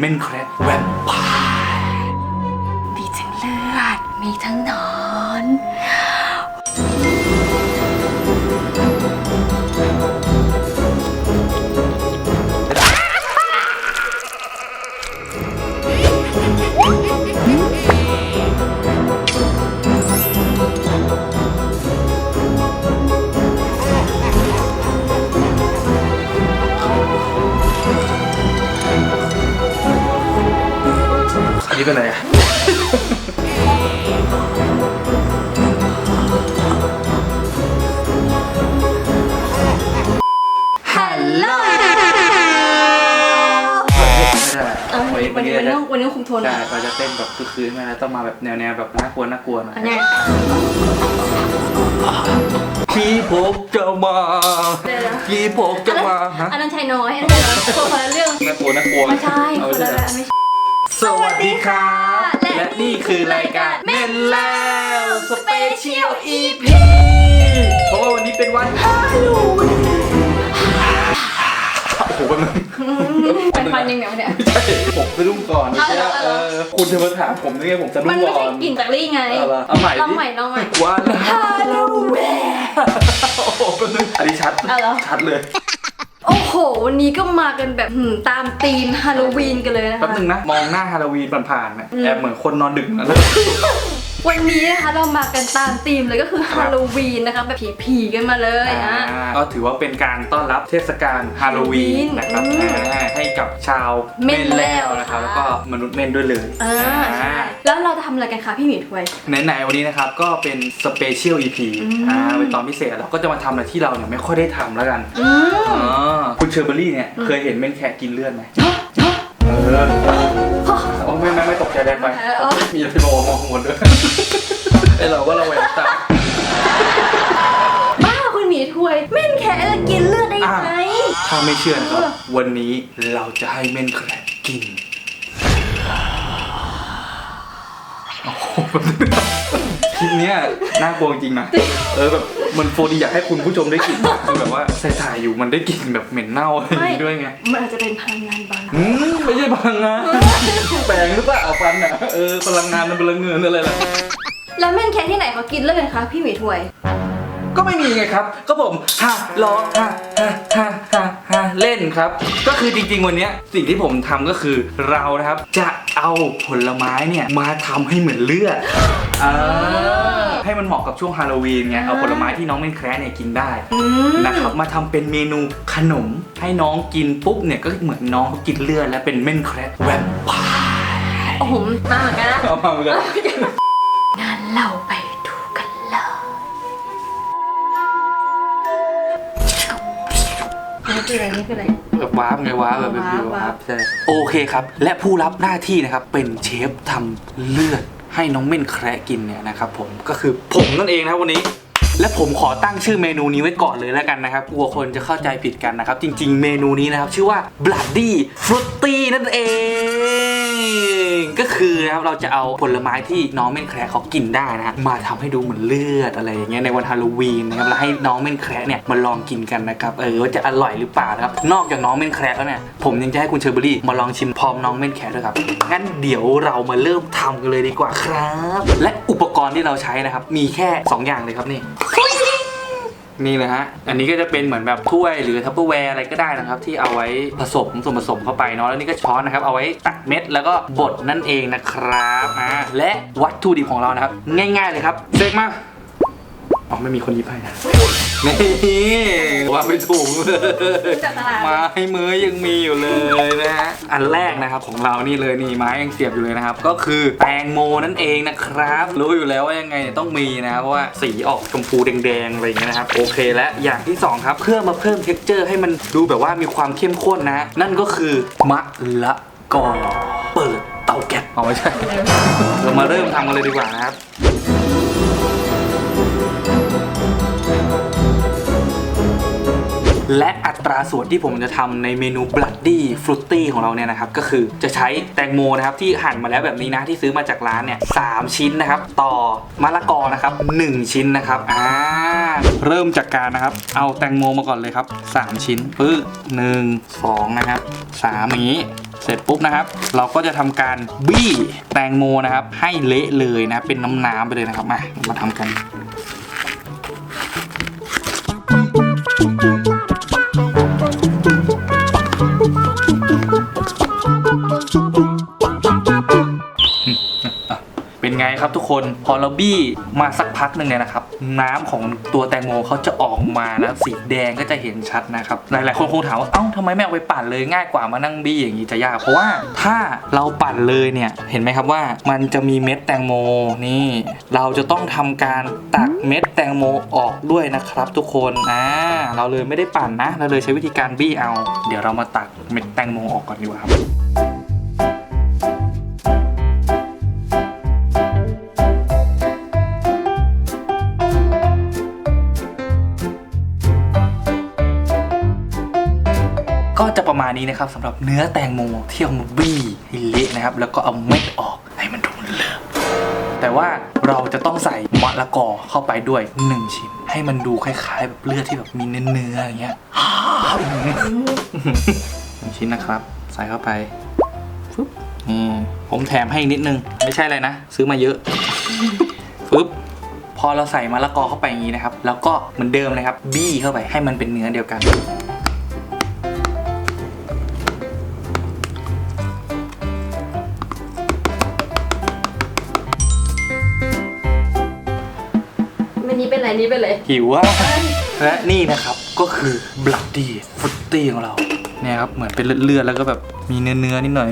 เมนแครแวมไพร์มีทั้งเลือด มีทั้งหนอน นนี้เป็นอะไรอะฮัลโหลไม่ได้วันนี้วันนี้วันนี้วันนี้คุมโทนหน่ใช่อยเราจะเต้นแบบคือคืนมาแล้วต้องมาแบบแนวแนวๆแบบน่ากลัวน่ากลัวหน่อยอันเนี้ยพี่พบจะมาเดี๋ยวพี่พบจะมาฮะอันนั้นชายน้อยอันนั้นชายน้อยคนละเรื่องน่ากลัวน่ากลัวไม่ใช่เอาคนไม่ละใช่เรื่องไม่ใช่ สวัสดีครับและและนี่คือรายการเม่เม่นนแล้แล้ววสเปเชียลอีพีเพราะว่าวันนี้เป็นวันฮาโลวีนโอ้โหแป๊บนึงเป็นพันยังไงวะเนี่ยไม่ใช่ผมสะดุ้งก่อนเอาเหรอเออคุณจะมาถามผมได้ไงผมสะดุ้มังนไม่ก่อใช่นกลิ่นจากลี่ไง เอาละเอาใหม่ดิลองใหม่ลองใหม่วันฮาโลวีนโอ้โหแป๊บนึงอันนี้ชัดเอาเหรอชัดเลย โอ้โห วันนี้ก็มากันแบบหืมตามธีมฮาโลวีนกันเลยนะคะ แป๊บนึงนะ มองหน้าฮาโลวีนผ่านๆนะอืมแอบเหมือนคนนอนดึกนะ วันนี้นะคะเรามากันตามธีมเลยก็คือฮาโลวีนนะคะแบบผีๆกันมาเลยอะ ก็ถือว่าเป็นการต้อนรับเทศกาลฮาโลวีนนะครับอืมอ่าให้กับชาวเม่นแล้วนะครับ ค่ะ แล้วก็มนุษย์เม่นด้วยเลยอ่าใช่แล้วเราจะทำอะไรกันคะพี่หมีถวย ไหนๆวันนี้นะครับก็เป็นสเปเชียลอีพีอืม อ่าเป็นตอนพิเศษเราก็จะมาทำอะไรที่เราเนี่ยไม่ค่อยได้ทำแล้วกันอืมอ๋อคุณเชอร์เบอรี่เนี่ยเคยเห็นเม่นแคะกินเลือดไหมเออโอ้ ไม่ไม่ไม่ตกใจแรงไป เออ มีอะไรมองมองข้างบนด้วยไอเราก็ระแวงตาม บ้าคุณหมีถวย เม่นแค่จะกินเลือดได้ยังไงถ้าไม่เชื่อนะครับเออวันนี้เราจะให้เม่นแคระกินโอ้โห คลิปเนี้ยน่ากลัวจริงนะ เออแบบมันโฟดีอยากให้คุณผู้ชมได้กลิ่นคือแบบว่าใส่ถ่ายอยู่มันได้กลิ่นแบบเหม็นเน่าอะไรอย่างงี้ด้วยไง มันอาจจะเป็นพลังงานบางอย่างอืมไม่ใช่พลังงานแปลงหรือเปล่าฟันอะเออพลังงานมันพลังเงินอะไรล่ะ แล้วเม่นแค่ที่ไหนเขากินเลือดกันคะพี่หมีถวย ก็ไม่มีไงครับก็ผมฮะรอฮะฮะฮะฮะฮะเล่นครับ ก็คือจริงๆวันเนี้ยสิ่งที่ผมทำก็คือเรานะครับ จะเอาผลไม้เนี่ยมาทำให้เหมือนเลือดอ่าให้มันเหมาะกับช่วงฮาโลวีนไงเอาผลไม้ที่น้องเม่นแคร์เนี่ยกินได้ อืม นะครับมาทำเป็นเมนูขนมให้น้องกินปุ๊บเนี่ยก็เหมือนน้องเขากินเลือดและเป็นเม่นแคร์แวมไพร์โอ้โหมาเหมือนกันนะเอามาเหมือนกันงั้นเราไป คืออะไรนี่คืออะไร แบบวาร์ปไงวาร์ปแบบเป็นวิววาร์ปวาร์ปใช่โอเคครับ และผู้รับหน้าที่นะครับ เป็นเชฟทำเลือดให้น้องเม่นแคระกินเนี่ยนะครับผมก็คือผมนั่นเองนะครับวันนี้ และผมขอตั้งชื่อเมนูนี้ไว้ก่อนเลยแล้วกันนะครับกลัวคนจะเข้าใจผิดกันนะครับ จริง ๆ เมนูนี้นะครับ ชื่อว่า Bloody Fruity นั่นเอง ก็คือนะครับเราจะเอาผลไม้ที่น้องเม่นแคระเขากินได้นะฮะมาทำให้ดูเหมือนเลือดอะไรอย่างเงี้ยในวันฮาโลวีนนะครับแล้วให้น้องเม่นแคระเนี่ยมาลองกินกันนะครับเออว่าจะอร่อยหรือเปล่านะครับนอกจากน้องเม่นแคระแล้วเนี่ยผมยังจะให้คุณเชอร์เบอรี่มาลองชิมพร้อมน้องเม่นแคระด้วยครับงั้นเดี๋ยวเรามาเริ่มทำกันเลยดีกว่าครับ และอุปกรณ์ที่เราใช้นะครับมีแค่สองอย่างเลยครับนี่ นี่นะฮะ อันนี้ก็จะเป็นเหมือนแบบถ้วยหรือทัพเปอร์แวร์อะไรก็ได้นะครับ ที่เอาไว้ผสมส่วนผสมเข้าไปเนาะ แล้วนี่ก็ช้อนนะครับ เอาไว้ตักเม็ดแล้วก็บดนั่นเองนะครับอ่าและวัตถุดิบของเรานะครับ ง่าย ๆเลยครับเซกมา อ๋อไม่มีคนหยิบให้นะนี่ว่าไม่ถูกเลยจากตลาดไม้มือยังมีอยู่เลยนะฮะอันแรกนะครับของเรานี่เลยนี่ไม้ยังเสียบอยู่เลยนะครับ ก็คือแตงโมนั่นเองนะครับ รู้อยู่แล้วว่ายังไงเนี่ยต้องมีนะครับเพราะว่าสีออกชมพูแดงๆอะไรอย่างเงี้ยนะครับโอเคและอย่างที่สองครับเพื่อมาเพิ่มเท็กเจอร์ ให้มันดูแบบว่ามีความเข้มข้นนะ นั่นก็คือมะละกอเปิดเตาแก๊สเอาไม่ใช่เรามาเริ่มทำกันเลยดีกว่านะครับ และอัตราส่วนที่ผมจะทำในเมนู Bloody Fruity ของเราเนี่ยนะครับก็คือจะใช้แตงโมนะครับที่หั่นมาแล้วแบบนี้นะที่ซื้อมาจากร้านเนี่ยสามชิ้นนะครับต่อมะละกอนะครับ1ชิ้นนะครับอ่าเริ่มจากการนะครับ เอาแตงโมมาก่อนเลยครับ 3 ชิ้นปึ๊บหนึ่งสองนะครับสามอย่างนี้เสร็จปุ๊บนะครับ เราก็จะทำการบี้แตงโมนะครับ ให้เละเลยนะเป็นน้ำๆไปเลยนะครับมามาทำกัน นไงครับทุกคนพอเราบี้มาสักพักหนึ่งเนี่ยนะครับ น้ำของตัวแตงโมเขาจะออกมานะสีแดงก็จะเห็นชัดนะครับหลายๆคนคงถามว่าเอ้าทำไมไม่เอาไปปั่นเลยง่ายกว่ามานั่งบี้อย่างนี้จะยากเพราะว่าถ้าเราปั่นเลยเนี่ยเห็นไหมครับว่ามันจะมีเม็ดแตงโมนี่ เราจะต้องทำการตักเม็ดแตงโมออกด้วยนะครับ ทุกคนอ่าเราเลยไม่ได้ปั่นนะ เราเลยใช้วิธีการบี้เอา เดี๋ยวเรามาตักเม็ดแตงโมออกก่อนดีกว่าครับ ก็จะประมาณนี้นะครับสำหรับเนื้อแตงโมที่เอามาบี้ให้เละนะครับ แล้วก็เอาเม็ดออกให้มันดูเลอะแต่ว่าเราจะต้องใส่มะละกอเข้าไปด้วย 1 ชิ้น ให้มันดูคล้ายๆแบบเลือดที่แบบมีเนื้อๆอย่างเงี้ยหนึ่งชิ้นนะครับ ใส่เข้าไปฟึ๊บนี่ผมแถมให้อีกนิดนึง ไม่ใช่อะไรนะ ซื้อมาเยอะฟึ๊บพอเราใส่มะละกอเข้าไปอย่างนี้นะครับ แล้วก็เหมือนเดิมนะครับ บี้เข้าไปให้มันเป็นเนื้อเดียวกัน นี้เป็นไรนี้เป็นเลยหิวอะและนี่นะครับก็คือบลัดดี้ฟุตตี้ของเราเนี่ยครับเหมือนเป็นเลือดๆแล้วก็แบบมีเนื้อๆนิดหน่อย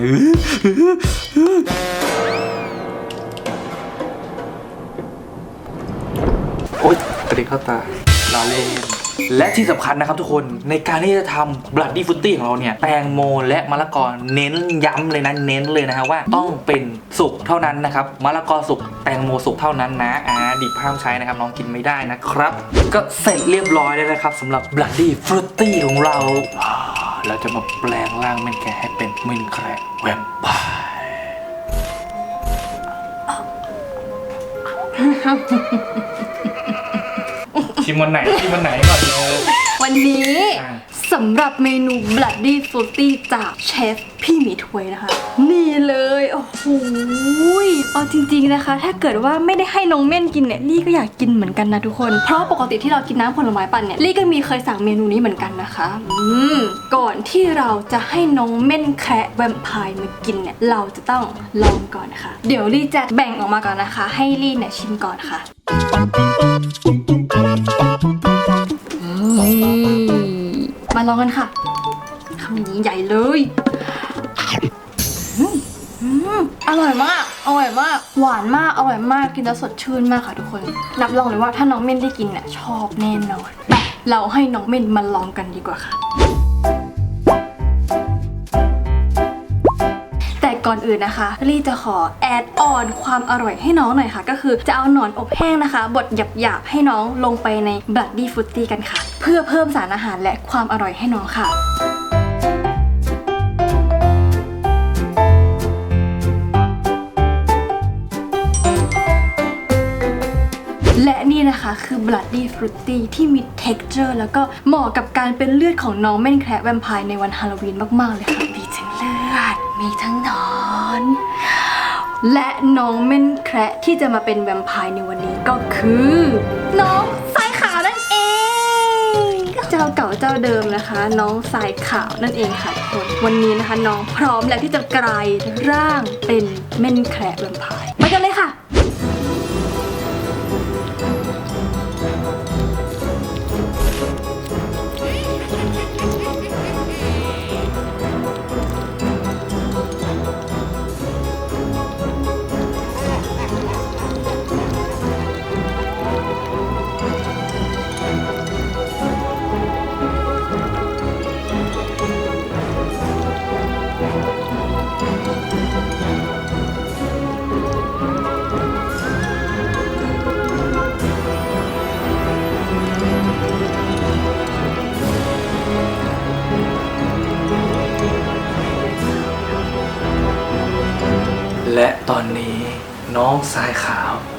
โอ๊ยกระเด็นเข้าตาลาเล่น และที่สำคัญนะครับทุกคนในการที่จะทำ bloody footy ของเราเนี่ย แตงโมและมะละกอเน้นย้ำเลยนะเน้นเลยนะฮะว่าต้องเป็นสุกเท่านั้นนะครับมะละกอสุกแตงโมสุกเท่านั้นนะอ่าดิบห้ามใช้นะครับน้องกินไม่ได้นะครับ ก็เสร็จเรียบร้อยแล้วนะครับสำหรับ bloody fruity ของเรา เราจะมาแปลงร่างเมนแกให้เป็นเมนแครแวมไพร์ ชิมวันไหนชิมวันไหนก่อนเลย วันนี้อะ สำหรับเมนู Bloody Fruity จากเชฟพี่หมีถ้วยนะคะ นี่เลย โอ้โหยเอาจริงๆนะคะ ถ้าเกิดว่าไม่ได้ให้น้องเม่นกินเนี่ยลี่ก็อยากกินเหมือนกันนะทุกคน เพราะปกติที่เรากินน้ำผลไม้ปั่นเนี่ยลี่ก็มีเคยสั่งเมนูนี้เหมือนกันนะคะ อืม ก่อนที่เราจะให้น้องเม่นแคระแวมไพร์มากินเนี่ยเราจะต้องลองก่อนนะคะ เดี๋ยวลี่จะแบ่งออกมาก่อนนะคะ ให้ลี่เนี่ยชิมก่อนค่ะ ลองกันค่ะคำนี้ใหญ่เลยอืมอืมอร่อยมาก อร่อยมาก หวานมาก อร่อยมาก กินแล้วสดชื่นมากค่ะทุกคน รับรองเลยว่าถ้าน้องเม่นได้กินเนี่ยชอบแน่นอนไปเราให้น้องเม่นมาลองกันดีกว่าค่ะ ก่อนอื่นนะคะลี่จะขอแอดออนความอร่อยให้น้องหน่อยค่ะ ก็คือจะเอาหนอนอบแห้งนะคะ บดหยาบๆให้น้องลงไปในบัดดี้ฟุตตี้กันค่ะ เพื่อเพิ่มสารอาหารและความอร่อยให้น้องค่ะและนี่นะคะคือ Bloody Fruity ที่มี texture แล้วก็เหมาะกับการเป็นเลือดของน้องเม่นแคระแวมไพร์ในวันฮาโลวีนมาก ๆ เลยค่ะ และน้องเม่นแคระที่จะมาเป็นแวมไพร์ในวันนี้ก็คือ น้องสายขาวนั่นเอง เจ้าเก่าเจ้าเดิมนะคะ น้องสายขาวนั่นเองค่ะทุกคนวันนี้นะคะ น้องพร้อมแล้วที่จะกลายร่างเป็นเม่นแคระแวมไพร์ไปกันเลยค่ะ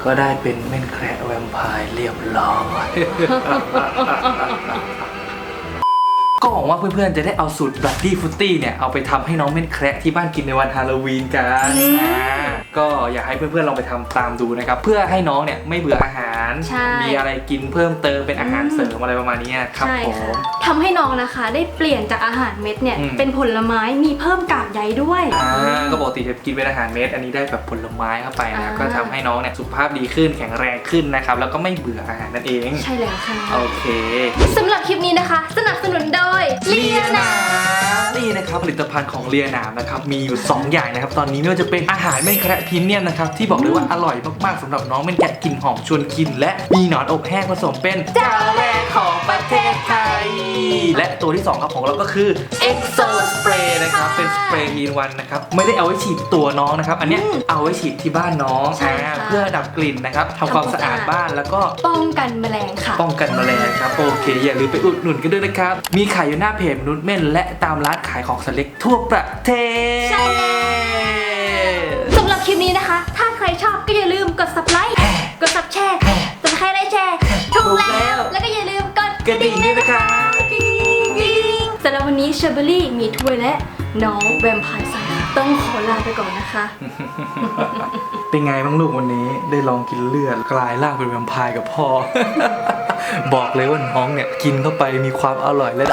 ก็ได้เป็นเม่นแคระแวมไพร์เรียบร้อย ก็หวังว่าเพื่อนๆ จะได้เอาสูตร Bloody Footy เนี่ย เอาไปทำให้น้องเม่นแคระที่บ้านกินในวันฮาโลวีนกันอืมอ่าก็อยากให้เพื่อนๆ ลองไปทำตามดูนะครับ เพื่อให้น้องเนี่ยไม่เบื่ออาหาร ใช่มีอะไรกินเพิ่มเติมเป็นอาหารอืมเสริมอะไรประมาณนี้ครับใช่ผค่ะมทำให้น้องนะคะ ได้เปลี่ยนจากอาหารเม็ดเนี่ย อืม เป็นผลไม้มีเพิ่มกากใยด้วย อ่า ก็ปกติจะกินเป็นอาหารเม็ด อันนี้ได้แบบผลไม้เข้าไปนะอ่าก็ทำให้น้องเนี่ยสุขภาพดีขึ้นแข็งแรงขึ้นนะครับ แล้วก็ไม่เบื่ออาหารนั่นเอง ใช่แล้วค่ะ โอเคสำหรับคลิปนี้นะคะ สนับสนุนโดยเลียหนามนี่นะครับผลิตภัณฑ์ของเลียหนามนะครับมีอยู่ 2 อย่างนะครับ ตอนนี้ไม่ว่าจะเป็นอาหารไม่แคระพรีเมียมนะครับที่บอกเลยว่าอร่อยมากๆสำหรับน้องเป็นแกะกลิ่นหอมชวนกิน และมีหนอนอบแห้งผสมเป็นเจ้าแรกของประเทศไทย และตัวที่2ครับของเราก็คือ EXO Spray นะครับ เป็นสเปรย์อินวันนะครับ ไม่ได้เอาไว้ฉีดตัวน้องนะครับ อันเนี้ยเอาไว้ฉีดที่บ้านน้องใช่อ่าค่ะเพื่อดับกลิ่นนะครับทำความสะอาดบ้านแล้วก็ ป้องกันแมลงค่ะ ป้องกันแมลงครับ โอเค อย่าลืมไปอุดหนุนกันด้วยนะครับ มีขายอยู่หน้าเพจมนุษย์เม่น และตามร้านขายของสำเล็กทั่วประเทศ ใช่แล้วสำหรับคลิปนี้นะคะ ถ้าใครชอบก็อย่าลืมกด subscribe กด sub แชร์ subscribe และแชร์ถูกแล้ว แล้วก็อย่าลืมกดกระดิ่งด้วยนะครับสำหรับ วันนี้เชอร์เบอรี่มีถ้วยและน้องแวมไพร์สายต้องขอลาไปก่อนนะคะ เป็นไงบ้างลูกวันนี้ได้ลองกินเลือดกลายร่างเป็นแวมไพร์กับพ่อ บอกเลยว่าน้องเนี่ยกินเข้าไปมีความอร่อยและ